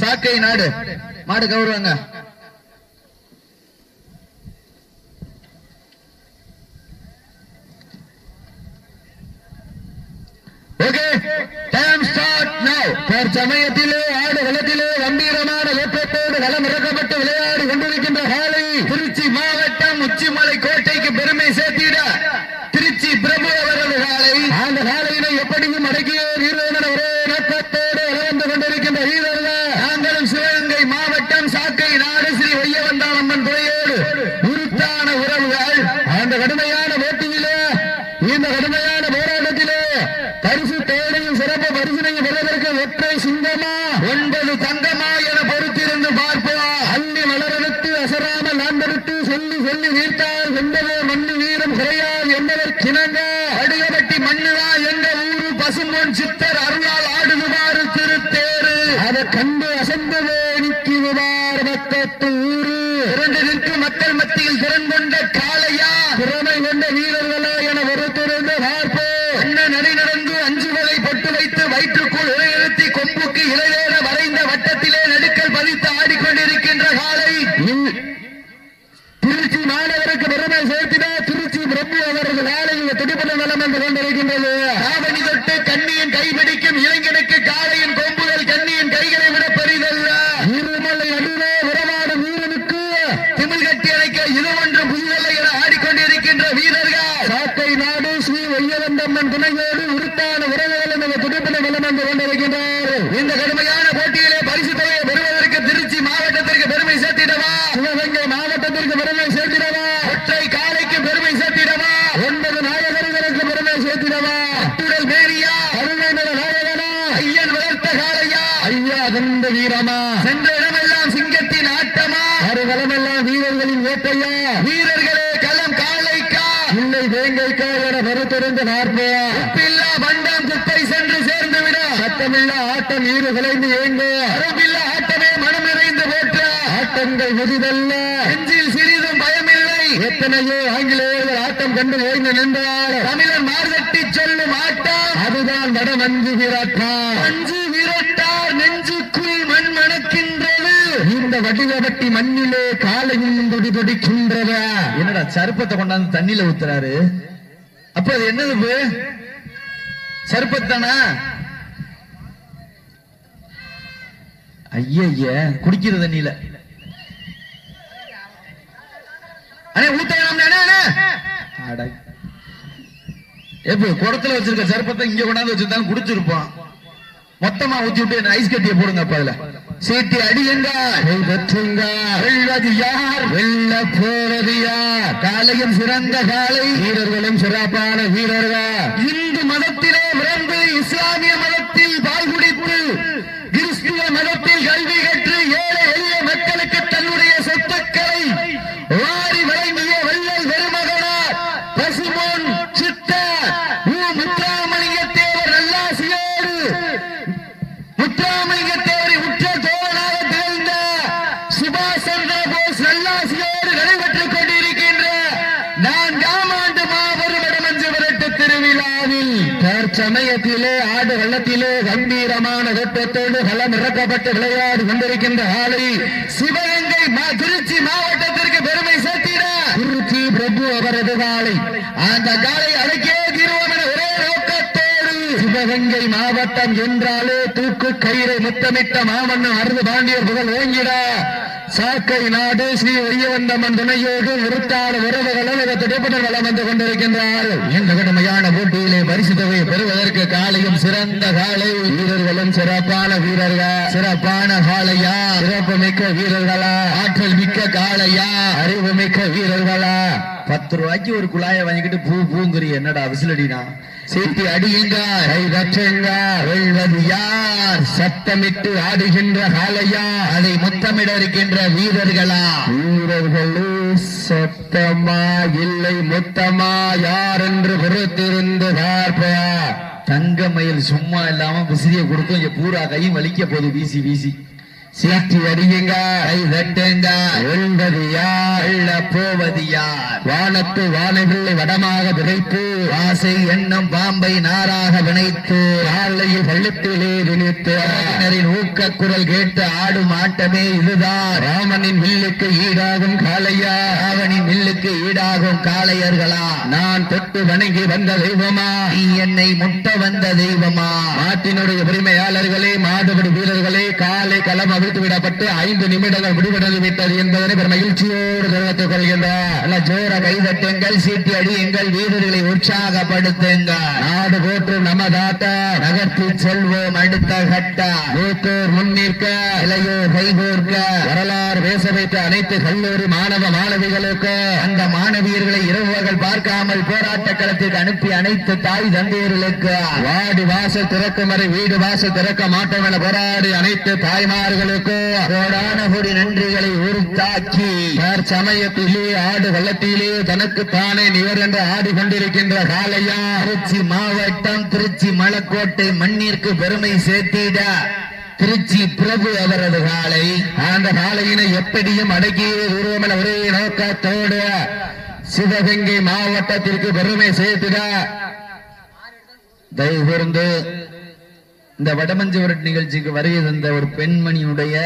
சாக்கை. நாடு. மாடு கவுருவாங்க. ஓகே. டைம் ஸ்டார்ட் நவ தற்சமயத்திலே ஆடு வளத்திலே கம்பீரமான ஏற்றத்தோடு களம் இறக்கப்பட்டு விளையாடி கொண்டிருக்கின்ற காலை திருச்சி மாவட்டம் உச்சிமலை கோட்டைக்கு பெருமை சேர்த்திட திருச்சி பிரபு அவரது காலை அந்த காலையினை எப்படியும் அடக்கிய வீரர்கள் ஒரே நோக்கத்தோடு வளர்ந்து கொண்டிருக்கின்ற வீரர்கள் நாங்களும் சிவகங்கை மாவட்டம் சாக்கை நாடு ஸ்ரீ வையவந்தாள் அம்மன் துறையோடு உருத்தான உறவுகள் அந்த கடுமையான போட்டியிலே இந்த கடுமையான போராட்டத்திலே பரிசு தேடையும் சிறப்பு பரிசினையும் பெறுவதற்கு ஒற்றை சிங்கமா ஒன்பது தங்கமா என பொறுத்திருந்து பார்ப்போம் அள்ளி வளரெடுத்து அசராமல் நாண்டெடுத்து சொல்லி சொல்லி நீர்த்தால் என்பதே மண்ணு வீரம் குறையாது என்பதற்கிணங்க அடிகப்பட்டி மண்ணுதா எங்க ஊரு பசும்பொன் சித்தர் அருளால் ஆடுதுமாறு திருத்தேரு அதை கண்டு அசந்து வேணிக்குவார் மக்கத்து ஊரு திரண்டு நிற்கும் மக்கள் மத்தியில் திறன் கொண்ட காளையா திறமை கொண்ட வீரர்களா என பொறுத்திருந்து பார்ப்போம் அண்ணன் நடை நடந்து அஞ்சு வலை பொட்டு வைத்து வயிற்றுக்குள் இலையெழுத்தி கொம்புக்கு இலைவேற வரைந்த வட்டத்திலே நடுக்கல் பதித்து ஆடிக்கொண்டிருக்கின்ற காலை திருச்சி மாணவருக்கு பெருமை சேர்த்திட திருச்சி பிரபு அவரது காலையில் துடிப்பட நலம் என்று கொண்டிருக்கின்றது காவணி தொட்டு கண்ணியின் கைபிடிக்கும் இளைஞனுக்கு காளையின் கொம்புகள் கண்ணியின் கைகளை விட பெரிதல்ல இருமலை நடுவே உறவாடும் வீரனுக்கு திமிழ் கட்டி அணைக்க இது ஒன்றும் புதிதல்ல என ஆடிக்கொண்டிருக்கின்ற வீரர்கள் சாட்டை நாடு ஸ்ரீ வையவந்தம்மன் துணையோடு உருத்தான உறவுகள் என்ற துடிப்பட நலம் என்று கொண்டிருக்கின்றார் இந்த கடுமையான போட்டியிலே பரிசு தொகையை பெறுவதற்கு திருச்சி மாவட்டத்திற்கு பெருமை சேர்த்திடவா சிவகங்கை மாவட்டத்திற்கு பெருமை சேர்த்திடவா ஒற்றை காலைக்கு பெருமை சேர்த்திடவா ஒன்பது நாயகர்களுக்கு பெருமை சேர்த்திடவா அட்டுடல் மேரியா கருணை நில நாயகனா ஐயன் வளர்த்த காளையா ஐயா தந்த வீரமா சென்ற இடமெல்லாம் சிங்கத்தின் ஆட்டமா அருகலமெல்லாம் வீரர்களின் வேட்டையா வீரர்களே களம் காளைக்கா இல்லை வேங்கைக்கா என பார்ப்போம் உப்பில்லா பண்டம் குப்பை சென்று சேர்ந்து விட சத்தமில்லா ஆட்டம் ஈடு விளைந்து ஏங்க. அரும்பில்லா ஆட்டமே மனம் நிறைந்து போற்ற. ஆட்டங்கள் முதிதல்ல. நெஞ்சில் சிறிதும் பயமில்லை. எத்தனையோ ஆங்கிலேயர்கள் ஆட்டம் கண்டு ஓய்ந்து நின்றார். தமிழன் மார்கட்டி சொல்லும் ஆட்டம். அதுதான் வட மஞ்சு விரட்டா மஞ்சு விரட்டார் நெஞ்சுக்குள் மண் மணக்கின்றது. இந்த வடிவபட்டி மண்ணிலே காலையும் துடி துடிக்கின்றத. என்னடா சருப்பத்தை கொண்டாந்து தண்ணியில ஊத்துறாரு? அப்ப அது என்னது இது? சருப்பத்தானா ஐய குடிக்கிற தண்ணியில. அண்ணே ஊத்தலாம் அட. எப்ப குடத்துல வச்சிருக்க சருப்பத்தை இங்க கொண்டாந்து வச்சிருந்தாலும் குடிச்சிருப்போம் மொத்தமா ஊத்தி விட்டு ஐஸ் கட்டிய போடுங்க அப்ப அதுல. சீட்டி அடியுங்க வெற்றுங்க வெல்வது யார் வெல்ல போவது யார் காலையும் சிறந்த காலை. வீரர்களும் சிறப்பான வீரர்கள். இந்து மதத்திலே பிறந்து இஸ்லாமிய மதத்தில் பால் குடித்து கிறிஸ்துவ மதத்தில் கல்வி கற்று ஏழை எளிய மக்களுக்கு தன்னுடைய சொத்துக்களை வாரி வழங்கிய வள்ளல் பெருமகனார் பசுமோன் சித்தர் ஊ முத்துராமலிங்க தேவர் நல்லாசியோடு முத்துராமலிங்க தேவரை உற்ற தோழனாக திகழ்ந்த சுபாஷ் சந்திர போஸ் நல்லாசியோடு நடைபெற்றுக் கொண்டிருக்கின்ற நான்காம் ஆண்டு மாபெரும் வடமஞ்சு விரட்டு திருவிழாவில் தற்சமயத்திலே ஆடு கம்பீரமான வெப்பத்தோடு களம் இறக்கப்பட்டு விளையாடி கொண்டிருக்கின்ற ஆலை சிவகங்கை மா- திருச்சி மாவட்டத்திற்கு பெருமை சேர்த்திட. திருச்சி பிரபு அவரது காலை. அந்த காலை அடக்கியே தீர்வோம் என ஒரே நோக்கத்தோடு சிவகங்கை மாவட்டம் என்றாலே தூக்கு கயிறை முத்தமிட்ட மாமன்னன் அருது பாண்டியர் புகழ் ஓங்கிட. சாக்கை நாடு ஸ்ரீ வையவந்தம்மன் துணையோடு நிறுத்தான உறவுகளும் திரைப்பட வளம் வந்து கொண்டிருக்கின்றார்கள் இந்த கடுமையான போட்டியிலே பரிசு தொகையை பெறுவதற்கு காலையும் சிறந்த காலை வீரர்களும் சிறப்பான வீரர்கள்? சிறப்பான காளையா சிறப்பு மிக்க வீரர்களா? ஆற்றல் மிக்க காளையா அறிவு மிக்க வீரர்களா? பத்து ரூபாய்க்கு ஒரு குழாயை வாங்கிக்கிட்டு பூ பூங்குறி என்னடா விசிலடினா? சீட்டி அடியுங்க? கை தட்டுங்க வெல்வது யார்? சத்தமிட்டு ஆடுகின்ற காளையா? அதை முத்தமிட இருக்கின்ற வீரர்களா? வீரர்களே சத்தமா இல்லை முத்தமா? யார் என்று பொறுத்திருந்து பார்ப்பா தங்கமயில் சும்மா இல்லாம விசிறிய இங்க பூரா கையும் வலிக்க போகுது வீசி வீசி. சீட்டி அடியுங்க தட்டுங்க. வெல்வது யார்? போவது யார்? வானத்து வானவில்லை வடமாக விதைத்து ஆசை எண்ணம் பாம்பை நாராக வினைத்து காலையில் பள்ளத்திலே விழித்து. ஊக்க குரல் கேட்டு ஆடும் ஆட்டமே இதுதான் ராமனின் வில்லுக்கு ஈடாகும் காளையா? ராவனின் வில்லுக்கு ஈடாகும் காளையர்களா? நான் தொட்டு வணங்கி வந்த தெய்வமா? நீ என்னை முட்ட வந்த தெய்வமா? நாட்டினுடைய உரிமையாளர்களே மாடுபடி வீரர்களே காலை களம் முடித்து விடப்பட்டு ஐந்து நிமிடங்கள் முடிவடைந்து விட்டது என்பதனை பெரும் மகிழ்ச்சியோடு தெரிவித்துக் கொள்கின்றார். ஜோர கைதட்டுங்கள் சீட்டி அடியுங்கள் வீரர்களை உற்சாகப்படுத்துங்கள். நாடு போற்றும் நமதாத்தா நகர்த்தி செல்வோம் அடுத்த கட்ட. மூத்தோர் முன்னிற்க இளையோர் கைகோர்க்க வரலாறு பேச வைத்த அனைத்து கல்லூரி மாணவ மாணவிகளுக்கு அந்த மாணவியர்களை இரவு பார்க்காமல் போராட்ட களத்திற்கு அனுப்பி அனைத்து தாய் தந்தையர்களுக்கு வாடி வாசல் திறக்கும் வரை வீடு வாசல் திறக்க மாட்டோம் என போராடி அனைத்து தாய்மார்களுக்கு கோடான கொடி நன்றிகளை உருத்தாக்கி சமயத்திலே ஆடு வெள்ளத்திலே தனக்கு தானே நிவர் என்று ஆடிக்கொண்டிருக்கின்ற காலையா திருச்சி மாவட்டம் திருச்சி மலக்கோட்டை மண்ணிற்கு பெருமை சேர்த்திட திருச்சி பிரபு அவரது காலை அந்த காலையினை எப்படியும் அடக்கி உருவமென ஒரே நோக்கத்தோடு சிவகங்கை மாவட்டத்திற்கு பெருமை சேர்த்திட. தயவு கூர்ந்து இந்த வடமஞ்சுவரட் நிகழ்ச்சிக்கு வருகை தந்த ஒரு பெண்மணியுடைய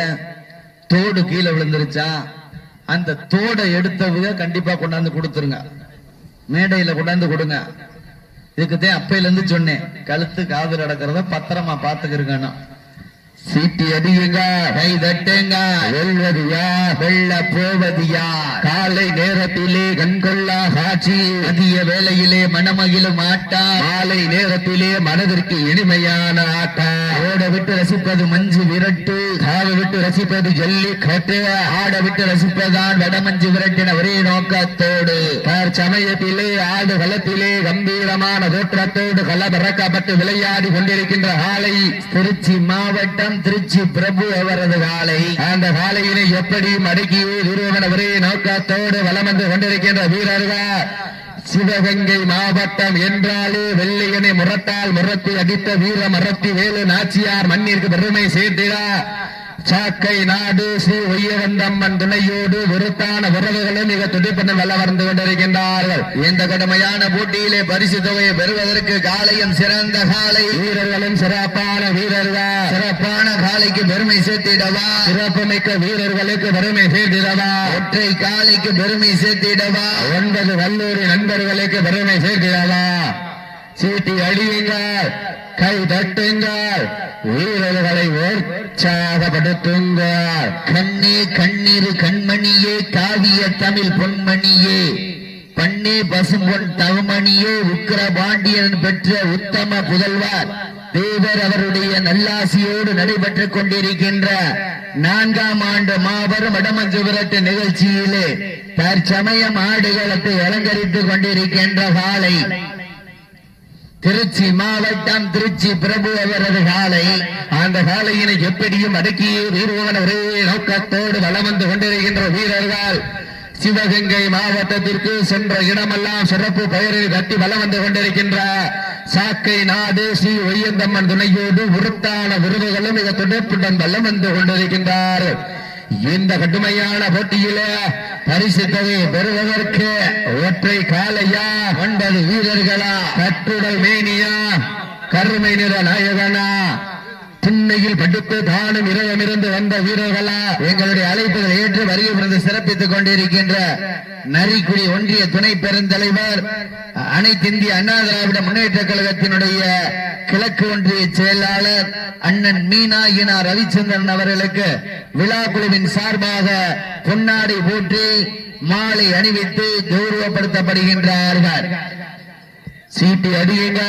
தோடு கீழே விழுந்துருச்சா? அந்த தோடை எடுத்தவங்க கண்டிப்பா கொண்டாந்து கொடுத்துருங்க. மேடையில கொண்டாந்து கொடுங்க. இதுக்குதான் அப்பையில இருந்து சொன்னேன் கழுத்து காதல் அடக்கிறத பத்திரமா பாத்துக்கிருக்கணும் சீட்டி அடியுங்க கை தட்டுங்க. வெல்வது யார் வெல்ல போவது யார் காலை நேரத்திலே கண்கொள்ளா காட்சி. மதிய வேளையிலே மனமகிழும் ஆட்டா. மாலை நேரத்திலே மனதிற்கு இனிமையான ஆட்டா. ஓட விட்டு ரசிப்பது மஞ்சு விரட்டு. காவ விட்டு ரசிப்பது ஜல்லி கட்டு ஆட விட்டு ரசிப்பதான் வடமஞ்சு விரட்டின ஒரே நோக்கத்தோடு. சமயத்திலே ஆடு களத்திலே கம்பீரமான தோற்றத்தோடு களமிறக்கப்பட்டு விளையாடி கொண்டிருக்கின்ற ஆலை திருச்சி மாவட்டம் திருச்சி பிரபு அவரது காலை அந்த காலையினை எப்படி மடக்கி நிறுவன ஒரே நோக்கத்தோடு வலம் வந்து கொண்டிருக்கின்ற வீரர்கள். சிவகங்கை மாவட்டம் என்றாலே வெள்ளையனை முரட்டால் முரத்தி அடித்த வீர மரத்தி வேலு நாச்சியார் மண்ணிற்கு பெருமை சேர்த்திடா. சாக்கை நாடு ஸ்ரீ ஒய்யவந்தம்மன் துணையோடு விருத்தான உறவுகளும் மிக துடிப்பண்ண வல்ல வந்து கொண்டிருக்கின்றார்கள். இந்த கடுமையான போட்டியிலே பரிசு தொகையை பெறுவதற்கு காலையும் சிறந்த காலை. வீரர்களும் சிறப்பான வீரர்கள். காலைக்கு பெருமை சேர்த்திடவா? சிறப்புமிக்க வீரர்களுக்கு பெருமை சேர்த்திடவா? ஒற்றை காலைக்கு பெருமை சேர்த்திடவா? ஒன்பது வல்லூரி நண்பர்களுக்கு பெருமை சேர்த்திடவா? சீட்டி அடியுங்கள் கை தட்டுங்கள் வீரர்களை உற்சாகப்படுத்துங்கள். கண்ணே கண்ணீர் கண்மணியே காவிய தமிழ் பொன்மணியே. பண்ணே பசும்பொன் தவமணியே உக்கிர பாண்டியன் பெற்ற உத்தம புதல்வர். தேவர் அவருடைய நல்லாசியோடு நடைபெற்றுக் கொண்டிருக்கின்ற நான்காம் ஆண்டு மாபெரும் வடமஞ்சு விரட்டு நிகழ்ச்சியிலே தற்சமயம் ஆடுகளத்தை அலங்கரித்துக் கொண்டிருக்கின்ற காலை திருச்சி மாவட்டம் திருச்சி பிரபு அவரது காலை. அந்த காலையினை எப்படியும் அடக்கியே வீரமான ஒரே நோக்கத்தோடு வளம் வந்து கொண்டிருக்கின்ற வீரர்கள். சிவகங்கை மாவட்டத்திற்கு சென்ற இடமெல்லாம் சிறப்பு பெயரில் கட்டி வலம் வந்து கொண்டிருக்கின்ற சாக்கை நாடு ஸ்ரீ ஒய்யந்தம்மன் துணையோடு உருத்தான விருதுகளும் மிக துணைப்புடன் வல்லம் வந்து கொண்டிருக்கின்றார். இந்த கடுமையான போட்டியில பரிசு தொகையை பெறுவதற்கு ஒற்றை காலையா ஒன்பது வீரர்களா கட்டுடல் மேனியா கருமை நிற நாயகனா திண்ணையில் படுத்து தானும் இரவமிருந்து வந்த வீரர்களா எங்களுடைய அழைப்புகள் ஏற்று வருகை புரிந்து சிறப்பித்துக் கொண்டிருக்கின்ற நரிக்குடி ஒன்றிய துணை பெருந்தலைவர் அனைத்து இந்திய அண்ணா திராவிட முன்னேற்ற கழகத்தினுடைய கிழக்கு ஒன்றிய செயலாளர் அண்ணன் மீனா இனா ரவிச்சந்திரன் அவர்களுக்கு விழா குழுவின் சார்பாக பொன்னாடை போற்றி மாலை அணிவித்து கௌரவப்படுத்தப்படுகின்றார்கள். சீட்டி அடியுங்க.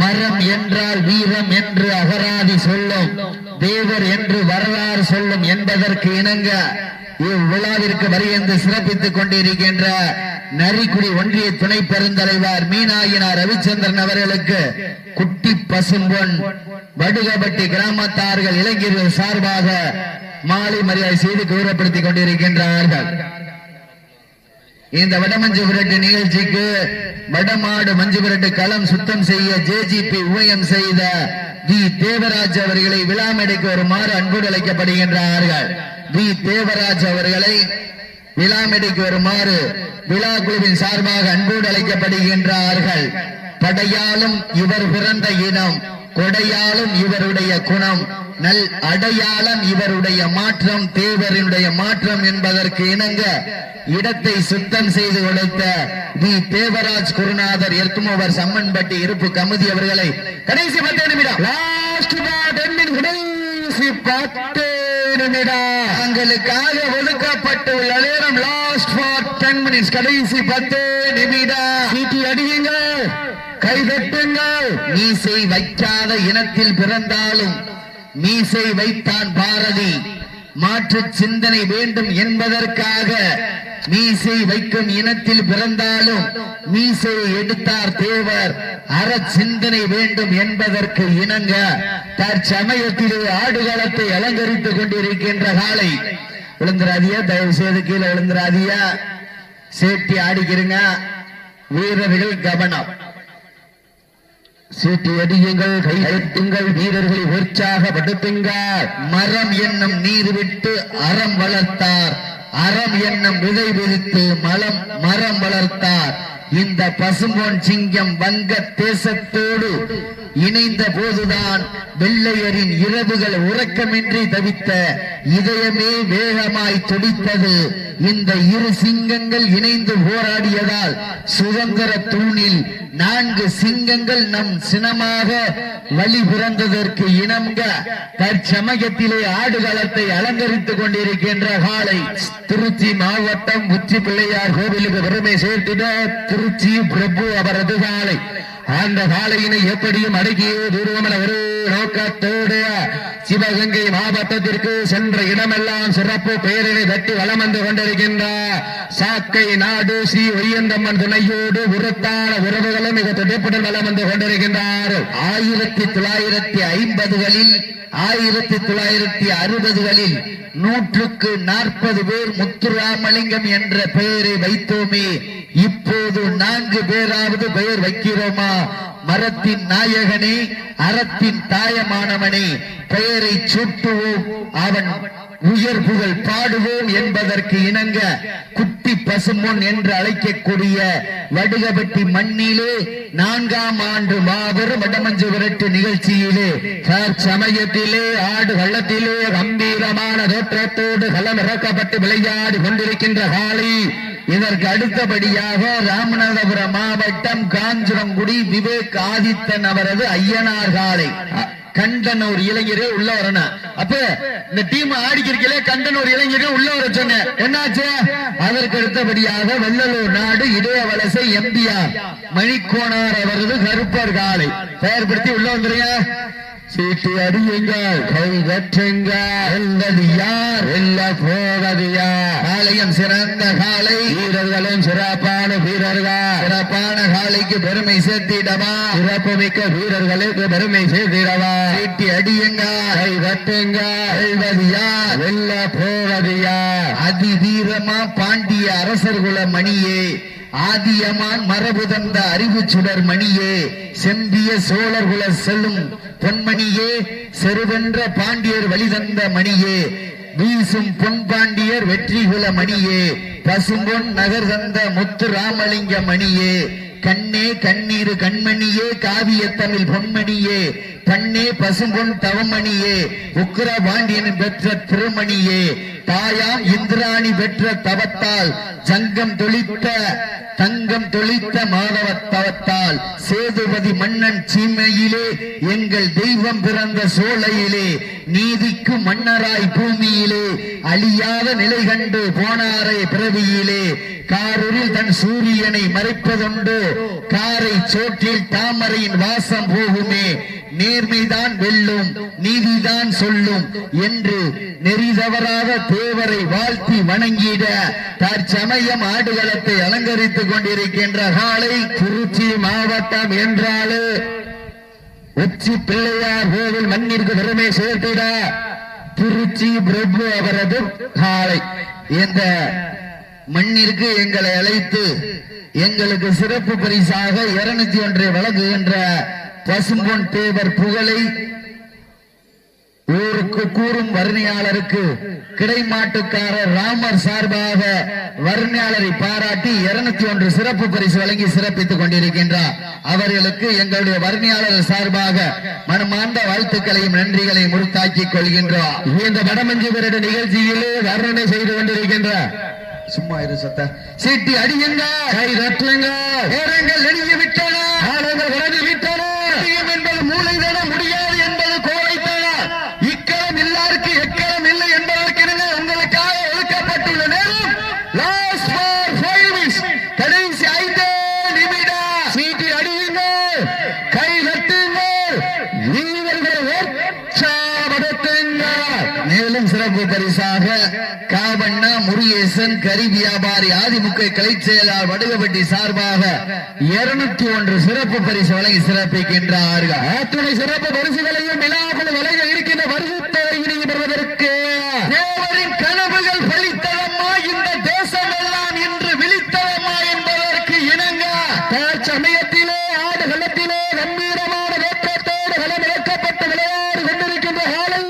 மரம் என்றால் வீரம் என்று அகராதி சொல்லும். தேவர் என்று வரலாறு சொல்லும் என்பதற்கு இணங்க இவ்விழாவிற்கு வருகின்ற சிறப்பித்துக் கொண்டிருக்கின்ற நரிக்குடி ஒன்றிய துணை பெருந்தலைவர் மீனாயினார் ரவிச்சந்திரன் அவர்களுக்கு குட்டி பசும்பொன் வடுகப்பட்டி கிராமத்தார்கள் இளைஞர்கள் சார்பாக மாலை மரியாதை செய்து கௌரவப்படுத்திக் கொண்டிருக்கின்றார்கள். இந்த வடமஞ்சு விரட்டு நிகழ்ச்சிக்கு வடமாடு மஞ்சு விரட்டு களம் சுத்தம் செய்ய ஜேஜிபி ஊழியம் செய்த வி. தேவராஜ் அவர்களை விழா மேடைக்கு வருமாறு அன்போடு அழைக்கப்படுகின்றார்கள். வி. தேவராஜ் அவர்களை விழா மேடைக்கு வருமாறு விழா குழுவின் சார்பாக அன்போடு அழைக்கப்படுகின்றார்கள். படையாலும் இவர் பிறந்த இனம் கொடையாலும் இவருடைய குணம். நல் அடையாளம் இவருடைய மாற்றம் தேவரினுடைய மாற்றம் என்பதற்கு இணங்க இடத்தை சுத்தம் செய்து கொடுத்த வி. தேவராஜ் குருநாதர் எர்க்குமோவர் சம்மன்பட்டி இருப்பு கமிதி அவர்களை கடைசி பத்து நிமிடம். லாஸ்ட் கடைசி பத்து நிமிடம். தங்களுக்காக ஒதுக்கப்பட்டுள்ள நேரம் லாஸ்ட் ஃபார் டென் மினிட்ஸ் கடைசி பத்து நிமிடம். சீட்டி அடியுங்கள். கை தட்டுங்கள் மீசை வைக்காத இனத்தில் பிறந்தாலும் மீசை வைத்தான் பாரதி. மாற்று சிந்தனை வேண்டும் என்பதற்காக மீசை வைக்கும் இனத்தில் பிறந்தாலும் மீசையை எடுத்தார் தேவர். அற சிந்தனை வேண்டும் என்பதற்கு இணங்க தற்சமயத்திலே ஆடுகளத்தை அலங்கரித்துக் கொண்டிருக்கின்ற காலை. விழுந்துராதியா தயவு செய்து கீழே விழுந்துராதியா சேட்டி ஆடிக்கிறங்க வீரர்கள் கவனம். சீட்டி அடியுங்கள் கை அழுத்துங்கள் வீரர்களை உற்சாகப்படுத்துங்க மரம் என்னும் நீர் விட்டு அறம் வளர்த்தார். அறம் என்னும் விதை விரித்து மலம் மரம் வளர்த்தார். இந்த பசும்பொன் சிங்கம் வங்க தேசத்தோடு இணைந்த போதுதான் வெள்ளையரின் இரவுகள் உறக்கமின்றி தவித்த இதயமே வேகமாய் துடித்தது. இந்த இரு சிங்கங்கள் இணைந்து போராடியதால் சுதந்திர தூணில் நான்கு சிங்கங்கள் நம் சினமாக வழி பிறந்ததற்கு இணங்க தற்சமயத்திலே ஆடுகளத்தை அலங்கரித்துக் கொண்டிருக்கின்ற காலை திருச்சி மாவட்டம் உச்சி பிள்ளையார் கோவிலுக்கு பெருமை சேர்த்திட திருச்சி பிரபு அவரது சாலை. அந்த காலையினை எப்படியும் அடக்கியே தூர்வமென ஒரு நோக்கத்தோடு சிவகங்கை மாவட்டத்திற்கு சென்ற இடமெல்லாம் சிறப்பு பெயரினை தட்டி வலம் வந்து கொண்டிருக்கின்ற சாக்கை நாடு ஸ்ரீ ஒய்யந்தம்மன் துணையோடு உருத்தான உறவுகளும் மிக துடிப்புடன் வலம் வந்து கொண்டிருக்கின்றார். ஆயிரத்தி தொள்ளாயிரத்தி ஐம்பதுகளில் ஆயிரத்தி தொள்ளாயிரத்தி அறுபதுகளில் நூற்றுக்கு நாற்பது பேர் முத்துராமலிங்கம் என்ற பெயரை வைத்தோமே. இப்போது நான்கு பேராவது பெயர் வைக்கிறோமா? மரத்தின் நாயகனே அறத்தின் தாயமானவனே பெயரை சுட்டுவோம் அவன் உயர் புகழ் பாடுவோம் என்பதற்கு இணங்க குட்டி பசுமொன் என்று அழைக்கக்கூடிய வடுகபட்டி மண்ணிலே நான்காம் ஆண்டு மாபெரும் வடமஞ்சு விரட்டு நிகழ்ச்சியிலே சமயத்திலே ஆடு கள்ளத்திலே கம்பீரமான தோற்றத்தோடு களம் இறக்கப்பட்டு விளையாடி கொண்டிருக்கின்ற காளி. இதற்கு அடுத்தபடியாக ராமநாதபுரம் மாவட்டம் காஞ்சிரங்குடி விவேக் ஆதித்தன் அவரது ஐயனார் காலை கண்டன் ஒரு இளைஞரே உள்ள வரணும் அப்ப இந்த டீம் ஆடிக்கிறீங்களே கண்டன் ஒரு இளைஞரே உள்ள வர சொன்னேன். என்னாச்சு? அதற்கு அடுத்தபடியாக வெள்ளலூர் நாடு இதய வலசை எம்பிஆர் மணிக்கோணார் அவரது கருப்பர் காலை பெயர்படுத்தி உள்ள வந்துருங்க. சீட்டி அடியுங்கள் கை கற்றுங்க வெல்லது யார்? வெல்ல போவது யார்? காளையம் சிறந்த காலை. வீரர்களும் சிறப்பான வீரர்கள். சிறப்பான காலைக்கு பெருமை சேர்த்திடவா? சிறப்பு மிக்க வீரர்களுக்கு பெருமை சேர்த்திடவா? சீட்டி அடியுங்க கை கட்டுங்க வெல்வது யார்? வெல்ல போவது யார்? அதி வீரமா பாண்டிய அரசர்குல மணியே ஆதியமான் மரபு தந்த அறிவு சுடர் மணியே செம்பிய சோழர் குல செல்லும் பொன்மணியே செருவென்ற பாண்டியர் வழி தந்த மணியே வீசும் பொன் பாண்டியர் வெற்றி குல மணியே பசும்பொன் நகர் தந்த முத்து ராமலிங்க மணியே கண்ணே கண்ணீரு கண்மணியே காவிய தமிழ் பொன்மணியே கண்ணே பசும்பொன் தவமணியே உக்கிர பாண்டியன் பெற்ற திருமணியே தாயாம் இந்திராணி பெற்ற தவத்தால் சங்கம் தொழித்த தங்கம் தொழித்த மாதவ தவத்தால் சேதுபதி மன்னன் சீமையிலே எங்கள் தெய்வம் பிறந்த சோலையிலே நீதிக்கு மன்னராய் பூமியிலே அழியாத நிலை கண்டு போனாரே பிறவியிலே. காரில் தன் சூரியனை மறைப்பதுண்டு. காரை சோற்றில் தாமரையின் வாசம் போகுமே. நேர்மைதான் வெல்லும் நீதிதான் சொல்லும் என்று நெறி தேவரை வாழ்த்தி வணங்கிட தற்சமயம் ஆடுகளத்தை அலங்கரித்துக் கொண்டிருக்கின்ற காலை திருச்சி மாவட்டம் என்றாலே உச்சி பிள்ளையார் கோவில் மண்ணிற்கு பெருமை சேர்த்திட திருச்சி பிரபு அவரது காலை. இந்த மண்ணிற்கு எங்களை அழைத்து எங்களுக்கு சிறப்பு பரிசாக இருநூத்தி ஒன்றை வழங்குகின்ற பசும்பொன் தேவர் புகழை ஊருக்கு கூறும் வர்ணியாளருக்கு கிடைமாட்டுக்காரர் ராமர் சார்பாக வர்ணியாளரை பாராட்டி இருநூத்தி ஒன்று சிறப்பு பரிசு வழங்கி சிறப்பித்துக் கொண்டிருக்கின்றார். அவர்களுக்கு எங்களுடைய வர்ணியாளர் சார்பாக மனமார்ந்த வாழ்த்துக்களையும் நன்றிகளையும் உறுத்தாக்கிக் கொள்கின்றோம். இந்த வடமஞ்சி வருட நிகழ்ச்சியிலே வர்ணனை செய்து கொண்டிருக்கின்றார். சும்மா இரு சத்த. சீட்டி அடியுங்க. கை தட்டுங்க. நேரங்கள் நெருங்கி விட்டன காலங்கள் கடந்து விட்டன முடியும் என்பது மூளை தர முடியாது என்பது கோழைத்தன இக்களம் இல்லாருக்கு எக்களம் இல்லை என்பதற்கு உங்களுக்காக ஒதுக்கப்பட்டுள்ள நேரம் லாஸ்ட் ஃபார் ஃபைவ் மினிட்ஸ் கடைசி ஐந்து நிமிடம் சீட்டி அடியுங்க கை தட்டுங்க வீரர்கள் உற்சாகப்படுத்துங்க மேலும் சிறப்பு பரிசாக காவண்ணா கறி வியாபாரி ஆதிமுக கலை செயலாளர் வடுகப்பட்டி சார்பாக இருநூத்தி ஒன்று சிறப்பு பரிசு வழங்கி சிறப்பிக்கின்றார்கள். அத்துணை சிறப்பு பரிசுகளையும் விழாக்கள் வழங்க இருக்கின்ற பரிசு பெறுவதற்கு தேவரின் கனவுகள் பலித்ததம்மா இந்த தேசம் எல்லாம் இன்று விழித்ததம்மா என்பதற்கு இணங்க சமயத்திலே ஆடு களத்திலே கம்பீரமான வேற்றத்தோடு களம் இழக்கப்பட்டு விளையாடி கொண்டிருக்கின்ற காலை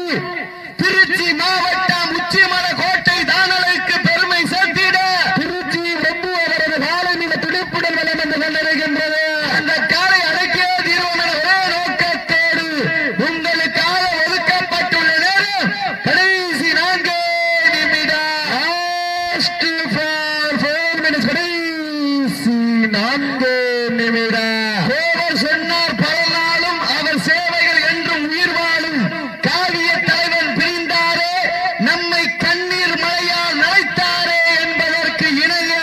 திருச்சி மாவட்டம் உச்சிமல கோட்டை தானலைக்கு பெருமை சேர்த்திட திருச்சி பிரபு அவரது காலை மிக துடிப்புடன் வலம் வந்து கொண்டிருக்கின்றது அந்த காலை அடக்கிய தீர்வோம் என ஒரே நோக்கத்தோடு உங்களுக்காக ஒதுக்கப்பட்டுள்ள நேரம் கடைசி நான்கு நிமிடம் Last for four minutes. கடைசி நான்கு நிமிடம் தேவர் சொன்னார் பல நாளும் அவர் சேவைகள் என்றும் உயிர் வாழும் காவிய தலைவன் பிரிந்தாரே நம்மை கண்ணீர் மழையால் நனைத்தாரே என்பதற்கு இணங்க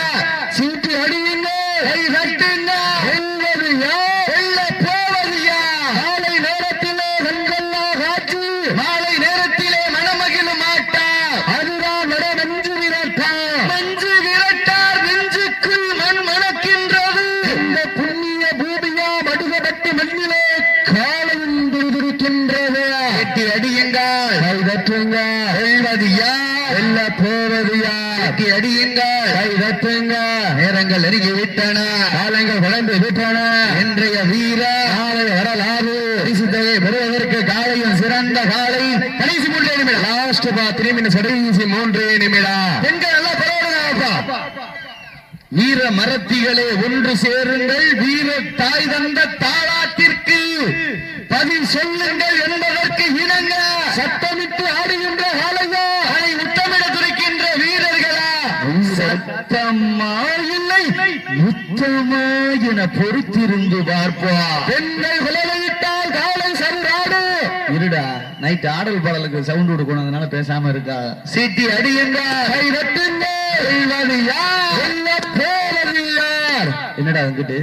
சீட்டு அடியுங்க கை தட்டுங்க வெல்வது யார் வெல்ல போவது யார் மாலை நேரத்திலே கண்கொள்ளா காட்சி மாலை நேரத்திலே மனமகிழும் மாட்டார் அதுதான் நட நஞ்சு விரட்டார் நஞ்சு விரட்டார் நெஞ்சுக்குள் மண் மணக்கின்றது இந்த புண்ணிய பூமியா மடுகப்பட்டு மண்ணிலே காலையும் துருதுருக்கின்றது எட்டி அடியுங்கள் கை தட்டுங்க வெல்வது யார் வெல்ல போவது யார் எட்டி அடியுங்கள் கை தட்டுங்க நேரங்கள் நெருங்கி விட்டன காலங்கள் வளர்ந்து விட்டன இன்றைய வீர காலை வரலாறு பரிசு தொகை பெறுவதற்கு காலையும் சிறந்த காலை கடைசி மூன்றே நிமிடம் லாஸ்ட் பா திரும்பி கடைசி மூன்றே நிமிடம் பெண்கள் எல்லாம் பரவாயில்லைப்பா வீர ஒன்று சேருங்கள். வீர தாய் தந்த தாளாத்திற்கு பதில் சொல்லுங்கள் என்பதற்கு இணங்க சத்தமிட்டு ஆடுகின்ற காலையா அதை முத்தமிட துரைக்கின்ற வீரர்களா? சத்தம்மா இல்லை முத்தமா என பொறுத்திருந்து பார்ப்பா பெண்கள் விளைவிட்டால் காலை சரிராடு இருடா நைட் ஆடல் பாடலுக்கு சவுண்ட் கொடுக்கணும்னால பேசாம இருக்கா? சீட்டி அடியுங்க. கை தட்டுங்க வெல்வது யார் வெல்ல போவது யார் என்னடா வந்துட்டு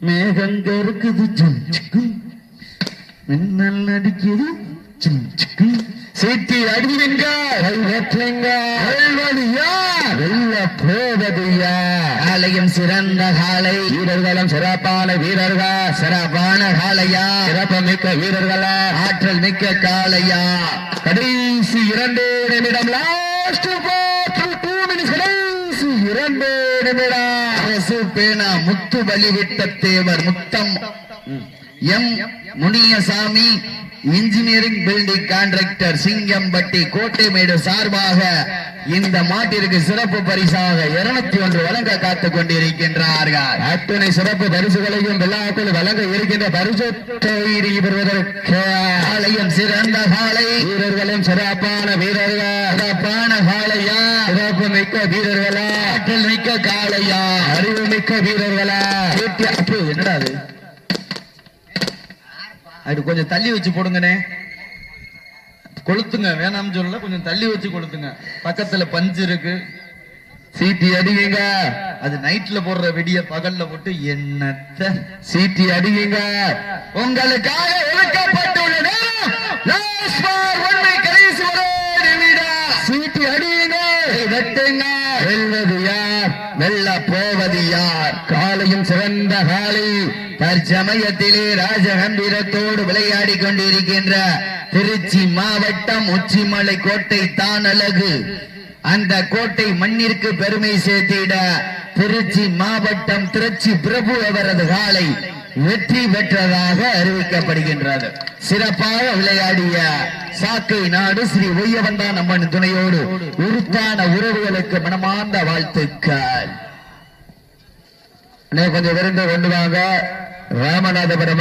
மேகங்க இருக்குது மின்னல் அடிக்குது சீட்டி அடியுங்க கை தட்டுங்க வெல்வது யார் வெல்ல போவது யார் காலையும் சிறந்த காலை. வீரர்களும் சிறப்பான வீரர்கள்? சிறப்பான காளையா சிறப்பு மிக்க வீரர்களா? ஆற்றல் மிக்க காளையா கடைசி இரண்டு நிமிடம். லாஸ்ட் கடைசி இரண்டு நிமிடம். பேனா முத்து வழிவிட்ட தேவர் முத்தம். M Muniyasamy engineering building contractor Singampatti Kottaimedu சார்பாக இந்த மாட்டிற்கு சிறப்பு பரிசாக இருநூத்தி ஒன்று வழங்க காத்துக் கொண்டிருக்கின்றார்கள். அத்துணை சிறப்பு பரிசுகளையும் விழாக்கள் வழங்க இருக்கின்ற பரிசு பெறுவதற்கு சிறந்த காலை வீரர்களும் சிறப்பான வீரர்கள் சிறப்பான காளையா சிறப்பு மிக்க வீரர்களா ஆற்றல் மிக்க காளையா அறிவு மிக்க வீரர்களா கேட்டு- அப்போ என்னடா அது அது கொஞ்சம் தள்ளி வச்சு போடுங்கண்ணே. கொளுத்துங்க வேணாம்னு சொல்லல கொஞ்சம் தள்ளி வச்சு கொளுத்துங்க. பக்கத்துல பஞ்சு இருக்கு. சீட்டி அடிவீங்க அது நைட்ல போடுற வெடிய பகல்ல போட்டு என்னத்த சீட்டி அடிவீங்க உங்களுக்காக ஒதுக்கப்பட்டுள்ள நேரம் கடைசி சீட்டி அடிவீங்க வெட்டுங்க. வெல்வது யார்? வெல்ல போவது யார்? காலையும் சிறந்த காலை. தற்சமயத்திலே ராஜகம்பீரத்தோடு விளையாடி கொண்டிருக்கின்ற திருச்சி மாவட்டம் உச்சிமலை கோட்டை தான் அழகு அந்த கோட்டை மண்ணிற்கு பெருமை சேர்த்திட திருச்சி மாவட்டம் திருச்சி பிரபு அவரது காலை வெற்றி பெற்றதாக அறிவிக்கப்படுகின்றது. சிறப்பாக விளையாடிய சாக்கை நாடு ஸ்ரீ ஒய்யவந்தான் அம்மன் துணையோடு உருத்தான உறவுகளுக்கு மனமார்ந்த வாழ்த்துக்கள். இன்னும் கொஞ்சம் விரைந்து கொண்டு வாங்க ராமநாதபுரம்